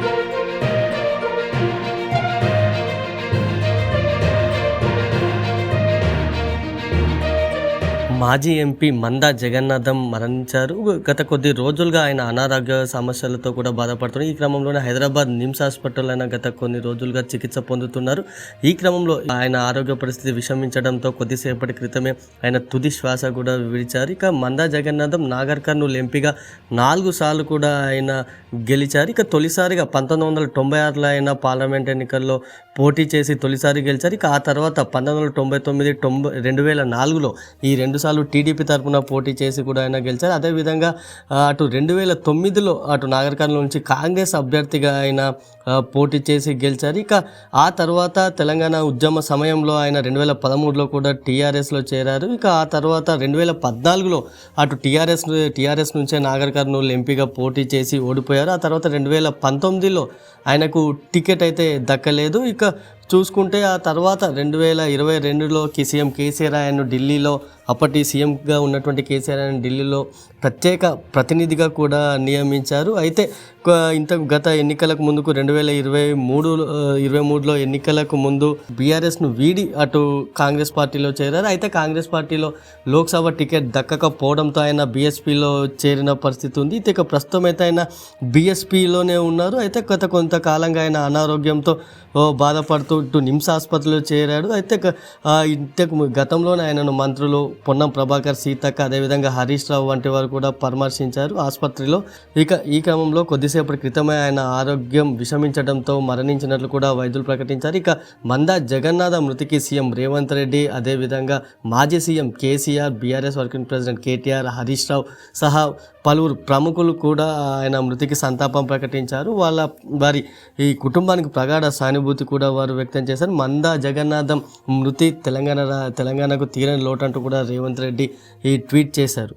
thank you. మాజీ MP Manda Jagannatham మరణించారు. గత కొద్ది రోజులుగా ఆయన అనారోగ్య సమస్యలతో కూడా బాధపడుతున్నారు. ఈ క్రమంలోనే హైదరాబాద్ నిమ్స్ హాస్పిటల్ ఆయన గత కొన్ని రోజులుగా చికిత్స పొందుతున్నారు. ఈ క్రమంలో ఆయన ఆరోగ్య పరిస్థితి విషమించడంతో కొద్దిసేపటి క్రితమే ఆయన తుది శ్వాస కూడా విడిచారు. ఇక మందా జగన్నాథం నాగర్ కర్నూలు ఎంపీగా నాలుగు సార్లు కూడా ఆయన గెలిచారు. ఇక తొలిసారిగా పంతొమ్మిది వందల తొంభై ఆరులో ఆయన పార్లమెంట్ ఎన్నికల్లో పోటీ చేసి తొలిసారి గెలిచారు. ఇక ఆ తర్వాత పంతొమ్మిది వందల తొంభై తొమ్మిది తొంభై రెండు వేల నాలుగులో ఈ రెండు సార్లు టీడీపీ తరఫున పోటీ చేసి కూడా ఆయన గెలిచారు. అదేవిధంగా అటు రెండు వేల తొమ్మిదిలో అటు నాగర్ నుంచి కాంగ్రెస్ అభ్యర్థిగా ఆయన పోటీ చేసి గెలిచారు. ఇక ఆ తర్వాత తెలంగాణ ఉద్యమ సమయంలో ఆయన రెండు వేల పదమూడులో కూడా టీఆర్ఎస్లో చేరారు. ఇక ఆ తర్వాత రెండు వేల పద్నాలుగులో అటు టీఆర్ఎస్ టీఆర్ఎస్ నుంచే నాగర్ కర్నూలు ఎంపీగా పోటీ చేసి ఓడిపోయారు. ఆ తర్వాత రెండు వేల పంతొమ్మిదిలో ఆయనకు టికెట్ అయితే దక్కలేదు. ఇక చూసుకుంటే ఆ తర్వాత రెండు వేల ఇరవై రెండులో సీఎం కేసీఆర్ ఆయన ఢిల్లీలో అప్పటి సీఎంగా ఉన్నటువంటి కేసీఆర్ ఆయన ఢిల్లీలో ప్రత్యేక ప్రతినిధిగా కూడా నియమించారు. అయితే ఇంత గత ఎన్నికలకు ముందుకు రెండు వేల ఇరవై మూడు ఇరవై మూడులో ఎన్నికలకు ముందు బీఆర్ఎస్ను వీడి అటు కాంగ్రెస్ పార్టీలో చేరారు. అయితే కాంగ్రెస్ పార్టీలో లోక్సభ టికెట్ దక్కకపోవడంతో ఆయన బీఎస్పీలో చేరిన పరిస్థితి ఉంది. అయితే ఇక ప్రస్తుతం అయితే ఆయన బీఎస్పీలోనే ఉన్నారు. అయితే గత కొంతకాలంగా ఆయన అనారోగ్యంతో బాధపడుతూ ఇటు నిమ్స్ ఆసుపత్రిలో చేరాడు. అయితే ఇంతకు ము- గతంలోనే ఆయనను మంత్రులు పొన్నం ప్రభాకర్ సీతక్క అదేవిధంగా హరీష్ రావు వంటి వారు కూడా పరామర్శించారు ఆసుపత్రిలో. ఇక ఈ క్రమంలో కొద్దిసేపటి క్రితమే ఆయన ఆరోగ్యం విషమించడంతో మరణించినట్లు కూడా వైద్యులు ప్రకటించారు. ఇక మందా జగన్నాథ మృతికి సీఎం రేవంత్ రెడ్డి అదేవిధంగా మాజీ CM KCR BRS working president KTR Harish Rao సహా పలువురు ప్రముఖులు కూడా ఆయన మృతికి సంతాపం ప్రకటించారు. వాళ్ళ వారి ఈ కుటుంబానికి ప్రగాఢ సానుభూతి కూడా వారు వ్యక్తం చేశారు. మందా జగన్నాథం మృతి తెలంగాణ రా- తెలంగాణకు తీరని లోటు అంటూ కూడా రేవంత్ రెడ్డి ఈ ట్వీట్ చేశారు.